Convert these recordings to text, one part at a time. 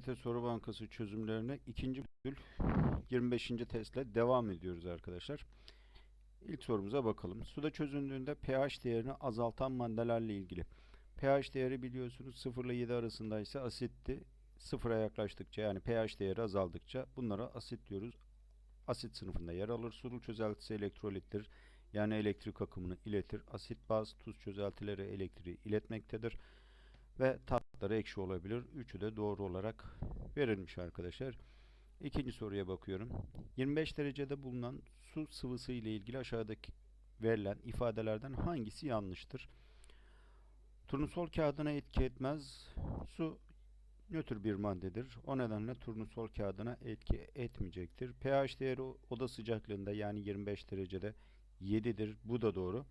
TYT Soru Bankası çözümlerine ikinci bölüm 25. testle devam ediyoruz arkadaşlar. İlk sorumuza bakalım. Suda çözündüğünde pH değerini azaltan maddelerle ilgili. pH değeri biliyorsunuz 0 ile 7 arasındaysa asitti. Sıfıra yaklaştıkça yani pH değeri azaldıkça bunlara asit diyoruz. Asit sınıfında yer alır. Sulu çözeltisi elektrolittir. Yani elektrik akımını iletir. Asit, baz, tuz çözeltileri elektriği iletmektedir ve tatları ekşi olabilir. Üçü de doğru olarak verilmiş arkadaşlar. İkinci soruya bakıyorum. 25 derecede bulunan su sıvısı ile ilgili aşağıdaki verilen ifadelerden hangisi yanlıştır? Turnusol kağıdına etki etmez. Su nötr bir maddedir. O nedenle turnusol kağıdına etki etmeyecektir. pH değeri oda sıcaklığında yani 25 derecede 7'dir. Bu da doğru.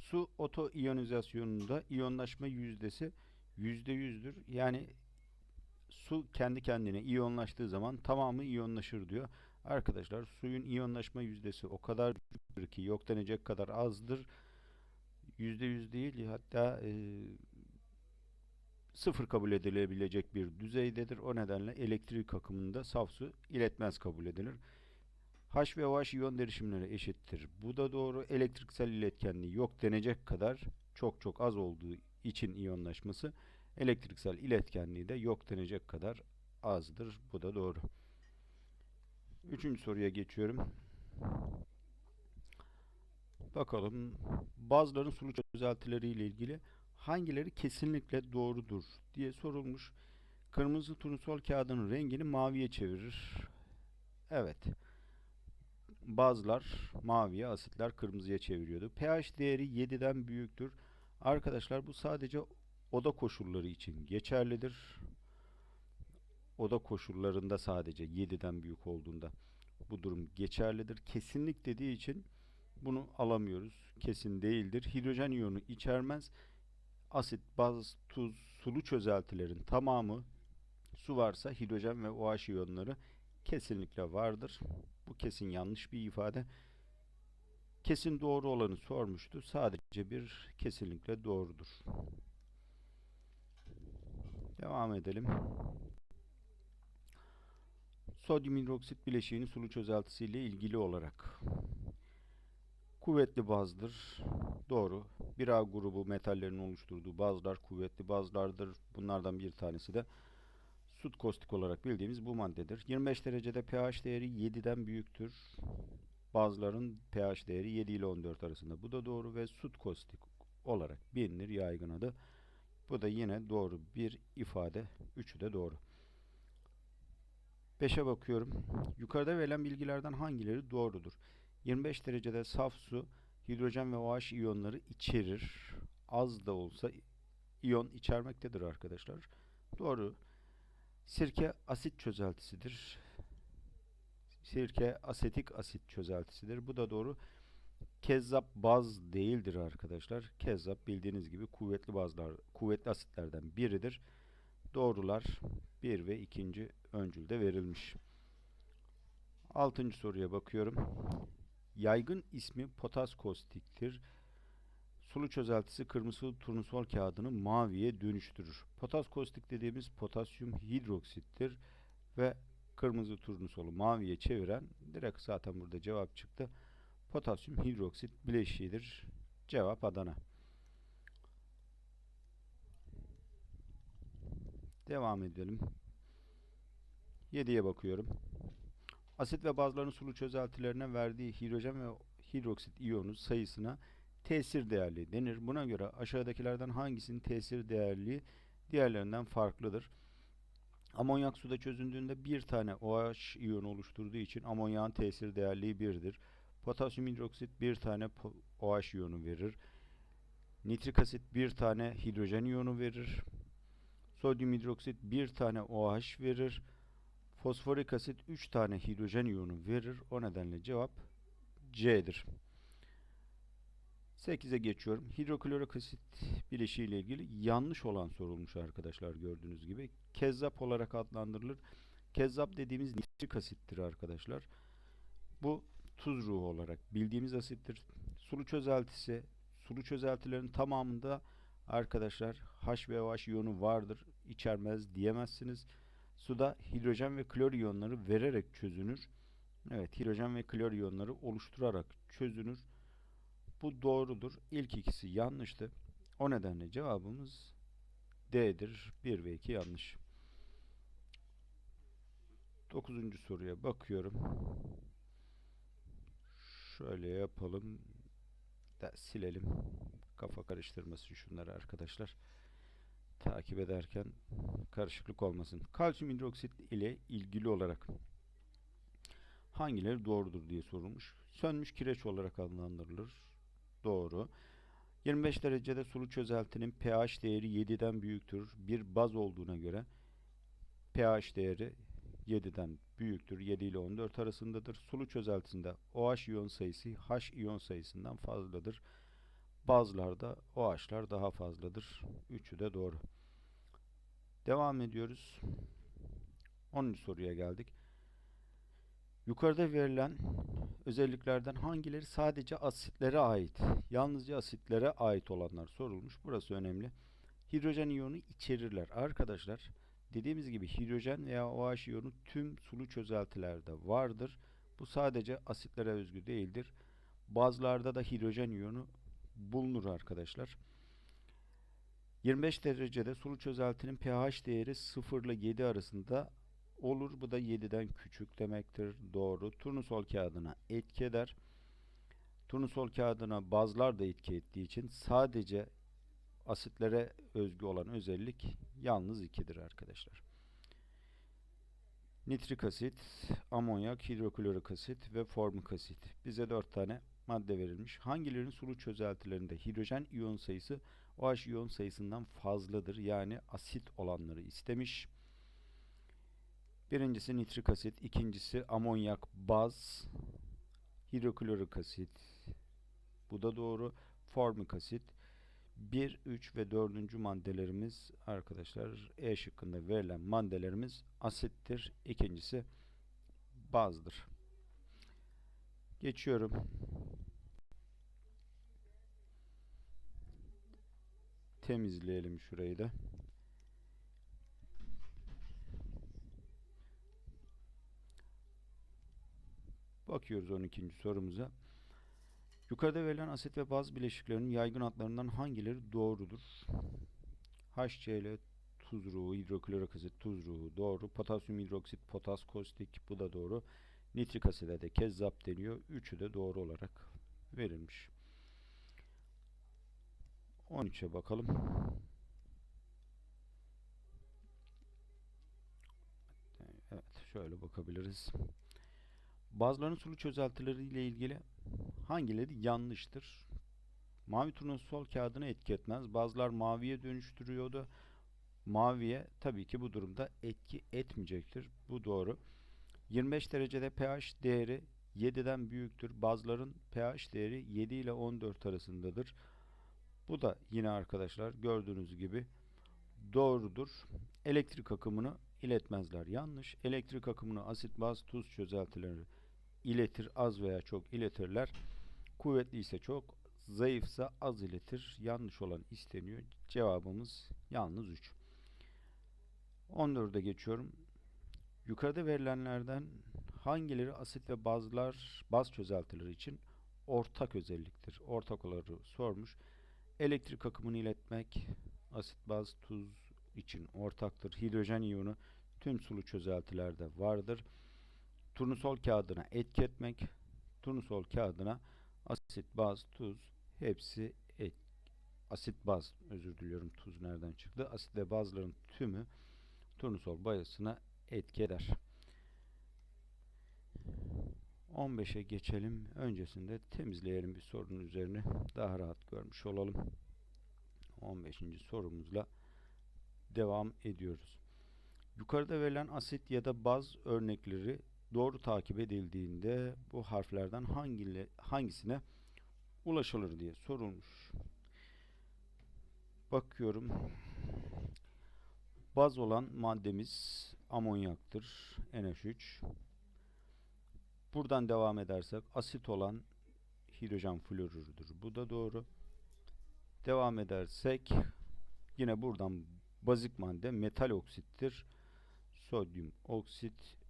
Su oto iyonizasyonunda iyonlaşma yüzdesi %100'dür. Yani su kendi kendine iyonlaştığı zaman tamamı iyonlaşır diyor. Arkadaşlar suyun iyonlaşma yüzdesi o kadar düşüktür ki yok denecek kadar azdır. %100 değil hatta e, sıfır kabul edilebilecek bir düzeydedir. O nedenle elektrik akımında saf su iletmez kabul edilir. H ve OH iyon derişimleri eşittir. Bu da doğru. Elektriksel iletkenliği yok denecek kadar çok çok az olduğu için iyonlaşması elektriksel iletkenliği de yok denecek kadar azdır. Bu da doğru. Üçüncü soruya geçiyorum. Bakalım bazıların sulu çözeltileri ile ilgili hangileri kesinlikle doğrudur diye sorulmuş. Kırmızı turnusol kağıdının rengini maviye çevirir. Evet. Bazılar maviye, asitler kırmızıya çeviriyordu. pH değeri 7'den büyüktür. Arkadaşlar bu sadece oda koşulları için geçerlidir. Oda koşullarında sadece 7'den büyük olduğunda bu durum geçerlidir. Kesinlik dediği için bunu alamıyoruz. Kesin değildir. Hidrojen iyonu içermez. Asit, baz, tuz, sulu çözeltilerin tamamı su varsa hidrojen ve OH iyonları kesinlikle vardır. Bu kesin yanlış bir ifade. Kesin doğru olanı sormuştu. Sadece bir kesinlikle doğrudur. Devam edelim. Sodyum hidroksit bileşiğinin sulu çözeltisi ile ilgili olarak kuvvetli bazdır. Doğru. 1A grubu metallerin oluşturduğu bazlar kuvvetli bazlardır. Bunlardan bir tanesi de sut kostik olarak bildiğimiz bu maddedir. 25 derecede pH değeri 7'den büyüktür. Bazıların pH değeri 7 ile 14 arasında. Bu da doğru ve sut kostik olarak bilinir yaygın adı. Bu da yine doğru bir ifade. Üçü de doğru. 5'e bakıyorum. Yukarıda verilen bilgilerden hangileri doğrudur? 25 derecede saf su hidrojen ve OH iyonları içerir. Az da olsa iyon içermektedir arkadaşlar. Doğru. Sirke asit çözeltisidir. Sirke asetik asit çözeltisidir. Bu da doğru. Kezzap baz değildir arkadaşlar. Kezzap bildiğiniz gibi kuvvetli bazlar, kuvvetli asitlerden biridir. Doğrular 1 ve 2. öncülde verilmiş. Altıncı soruya bakıyorum. Yaygın ismi potas kostiktir. Sulu çözeltisi kırmızı turnusol kağıdını maviye dönüştürür. Potas kostik dediğimiz potasyum hidroksittir ve kırmızı turnusolu maviye çeviren direkt zaten burada cevap çıktı. Potasyum hidroksit bileşiğidir. Cevap Adana. Devam edelim. 7'ye bakıyorum. Asit ve bazların sulu çözeltilerine verdiği hidrojen ve hidroksit iyonu sayısına tesir değerli denir. Buna göre aşağıdakilerden hangisinin tesir değerli diğerlerinden farklıdır? Amonyak suda çözündüğünde bir tane OH iyonu oluşturduğu için amonyağın tesir değerliği 1'dir. Potasyum hidroksit bir tane OH iyonu verir. Nitrik asit bir tane hidrojen iyonu verir. Sodyum hidroksit bir tane OH verir. Fosforik asit 3 tane hidrojen iyonu verir. O nedenle cevap C'dir. 8'e geçiyorum. Hidroklorik asit bileşiği ile ilgili yanlış olan sorulmuş arkadaşlar gördüğünüz gibi. Kezzap olarak adlandırılır. Kezzap dediğimiz nitrik asittir arkadaşlar. Bu tuz ruhu olarak bildiğimiz asittir. Sulu çözeltisi, sulu çözeltilerin tamamında arkadaşlar H ve OH iyonu vardır, içermez diyemezsiniz. Suda hidrojen ve klor iyonları vererek çözünür. Evet, hidrojen ve klor iyonları oluşturarak çözünür. Bu doğrudur. İlk ikisi yanlıştı. O nedenle cevabımız D'dir. 1 ve 2 yanlış. Dokuzuncu soruya bakıyorum. Şöyle yapalım. Da silelim. Kafa karıştırmasın şunları arkadaşlar. Takip ederken karışıklık olmasın. Kalsiyum hidroksit ile ilgili olarak hangileri doğrudur diye sorulmuş. Sönmüş kireç olarak adlandırılır. Doğru. 25 derecede sulu çözeltinin pH değeri 7'den büyüktür. Bir baz olduğuna göre pH değeri 7'den büyüktür. 7 ile 14 arasındadır. Sulu çözeltisinde OH iyon sayısı H iyon sayısından fazladır. Bazılarda OH'lar daha fazladır. Üçü de doğru. Devam ediyoruz. 10. soruya geldik. Yukarıda verilen özelliklerden hangileri sadece asitlere ait? Yalnızca asitlere ait olanlar sorulmuş. Burası önemli. Hidrojen iyonu içerirler. Arkadaşlar dediğimiz gibi hidrojen veya OH iyonu tüm sulu çözeltilerde vardır. Bu sadece asitlere özgü değildir. Bazılarda da hidrojen iyonu bulunur arkadaşlar. 25 derecede sulu çözeltinin pH değeri 0 ile 7 arasında olur. Bu da 7'den küçük demektir. Doğru. Turnusol kağıdına etki eder. Turnusol kağıdına bazlar da etki ettiği için sadece asitlere özgü olan özellik yalnız 2'dir arkadaşlar. Nitrik asit, amonyak, hidroklorik asit ve formik asit. Bize 4 tane madde verilmiş. Hangilerinin sulu çözeltilerinde hidrojen iyon sayısı OH iyon sayısından fazladır? Yani asit olanları istemiş. Birincisi nitrik asit, ikincisi amonyak baz, hidroklorik asit. Bu da doğru. Formik asit. 1, 3 ve 4. maddelerimiz arkadaşlar E şıkkında verilen maddelerimiz asittir. İkincisi bazdır. Geçiyorum. Temizleyelim şurayı da. Bakıyoruz 12. sorumuza. Yukarıda verilen asit ve baz bileşiklerinin yaygın adlarından hangileri doğrudur? HCl tuz ruhu, hidroklorik asit tuz ruhu doğru. Potasyum hidroksit, potas kostik bu da doğru. Nitrik aside de kezzap deniyor. Üçü de doğru olarak verilmiş. 13'e bakalım. Evet, şöyle bakabiliriz. Bazılarının sulu çözeltileri ile ilgili hangileri yanlıştır? Mavi turnusol kağıdını etki etmez. Bazılar maviye dönüştürüyordu. Maviye tabii ki bu durumda etki etmeyecektir. Bu doğru. 25 derecede pH değeri 7'den büyüktür. Bazıların pH değeri 7 ile 14 arasındadır. Bu da yine arkadaşlar gördüğünüz gibi doğrudur. Elektrik akımını iletmezler. Yanlış. Elektrik akımını asit, baz, tuz çözeltileri iletir. Az veya çok iletirler. Kuvvetli ise çok, zayıfsa az iletir. Yanlış olan isteniyor. Cevabımız yalnız 3. 14'e geçiyorum. Yukarıda verilenlerden hangileri asit ve bazlar, baz çözeltileri için ortak özelliktir? Ortak olanı sormuş. Elektrik akımını iletmek, asit, baz, tuz için ortaktır. Hidrojen iyonu tüm sulu çözeltilerde vardır. Turnusol kağıdına etki etmek, turnusol kağıdına asit, baz, tuz hepsi et, asit, baz özür diliyorum tuz nereden çıktı? Asit ve bazların tümü turnusol bayasına etki eder. 15'e geçelim. Öncesinde temizleyelim bir sorunun üzerine. Daha rahat görmüş olalım. 15. sorumuzla devam ediyoruz. Yukarıda verilen asit ya da baz örnekleri doğru takip edildiğinde bu harflerden hangile, hangisine ulaşılır diye sorulmuş. Bakıyorum. Baz olan maddemiz amonyaktır. NH3. Buradan devam edersek asit olan hidrojen florürdür. Bu da doğru. Devam edersek yine buradan bazik madde metal oksittir. sodyum oksit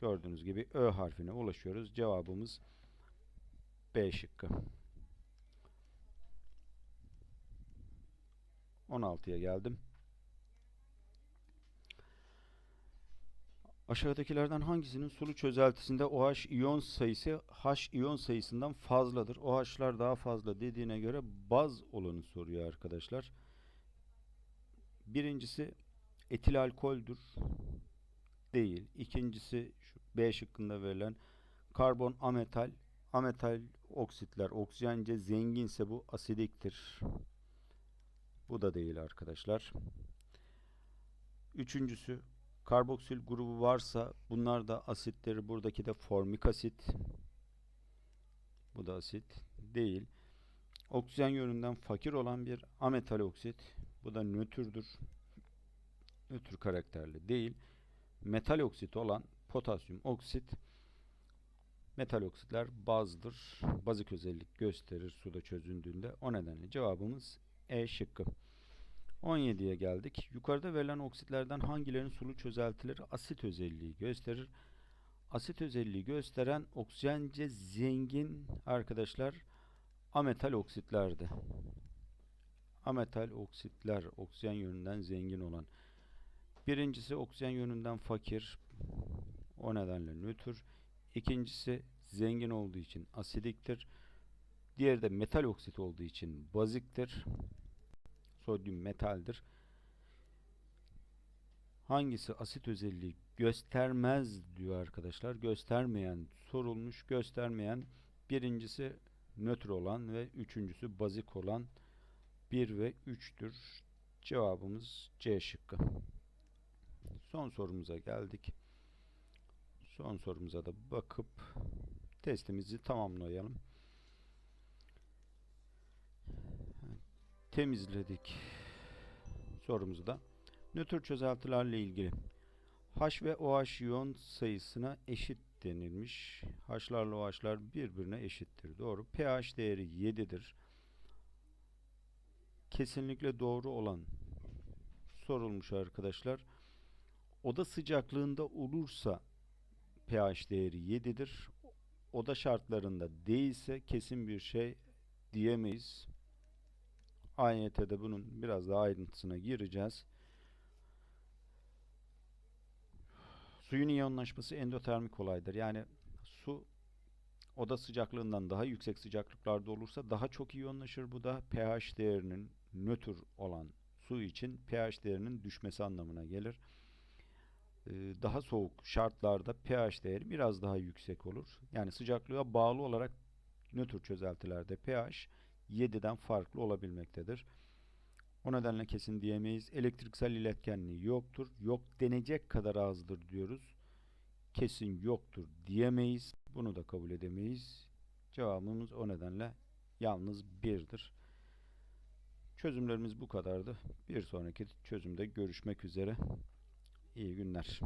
gördüğünüz gibi Ö harfine ulaşıyoruz. Cevabımız B şıkkı. 16'ya geldim. Aşağıdakilerden hangisinin sulu çözeltisinde OH iyon sayısı H iyon sayısından fazladır? OH'lar daha fazla dediğine göre baz olanı soruyor arkadaşlar. Birincisi etil alkoldür. Değil. İkincisi şu B şıkkında verilen karbon ametal. Ametal oksitler oksijence zenginse bu asidiktir. Bu da değil arkadaşlar. Üçüncüsü karboksil grubu varsa bunlar da asitleri. Buradaki de formik asit. Bu da asit değil. Oksijen yönünden fakir olan bir ametal oksit. Bu da nötrdür. Nötr karakterli değil. Metal oksit olan potasyum oksit. Metal oksitler bazdır. Bazik özellik gösterir suda çözündüğünde. O nedenle cevabımız E şıkkı. 17'ye geldik. Yukarıda verilen oksitlerden hangilerinin sulu çözeltileri asit özelliği gösterir? Asit özelliği gösteren oksijence zengin arkadaşlar ametal oksitlerdi. Ametal oksitler oksijen yönünden zengin olan. Birincisi oksijen yönünden fakir. O nedenle nötr. İkincisi zengin olduğu için asidiktir. Diğeri de metal oksit olduğu için baziktir sodyum metaldir. Hangisi asit özelliği göstermez diyor arkadaşlar. Göstermeyen sorulmuş. Göstermeyen birincisi nötr olan ve üçüncüsü bazik olan 1 ve 3'tür. Cevabımız C şıkkı. Son sorumuza geldik. Son sorumuza da bakıp testimizi tamamlayalım. temizledik sorumuzu da. Nötr çözeltilerle ilgili H ve OH iyon sayısına eşit denilmiş. H'larla OH'lar birbirine eşittir. Doğru. pH değeri 7'dir. Kesinlikle doğru olan sorulmuş arkadaşlar. Oda sıcaklığında olursa pH değeri 7'dir. Oda şartlarında değilse kesin bir şey diyemeyiz. AYT'de bunun biraz daha ayrıntısına gireceğiz. Suyun iyonlaşması endotermik olaydır. Yani su oda sıcaklığından daha yüksek sıcaklıklarda olursa daha çok iyonlaşır. Bu da pH değerinin nötr olan su için pH değerinin düşmesi anlamına gelir. Ee, daha soğuk şartlarda pH değeri biraz daha yüksek olur. Yani sıcaklığa bağlı olarak nötr çözeltilerde pH 7'den farklı olabilmektedir. O nedenle kesin diyemeyiz. Elektriksel iletkenliği yoktur. Yok denecek kadar azdır diyoruz. Kesin yoktur diyemeyiz. Bunu da kabul edemeyiz. Cevabımız o nedenle yalnız 1'dir. Çözümlerimiz bu kadardı. Bir sonraki çözümde görüşmek üzere. İyi günler.